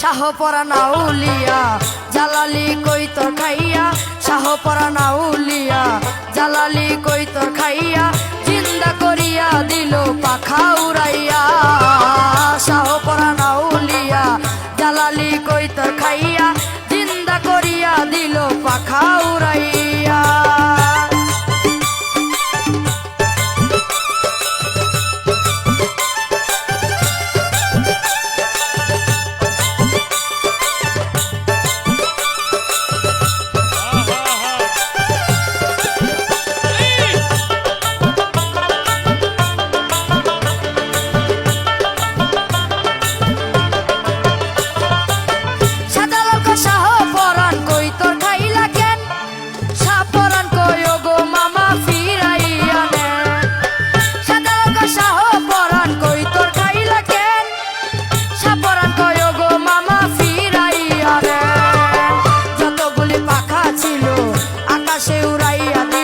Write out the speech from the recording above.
শাহ পরা নাউলিয়া জালালি কই তোর খাইয়া? শাহ পরা নাউলিয়া জালালি কই খাইয়া? জিন্দা করিয়া দিল পাখা উড়াইয়া। শাহ পরা নাউলিয়া জালালি কই খাইয়া? জিন্দা করিয়া দিল আকাশে উড়াইয়া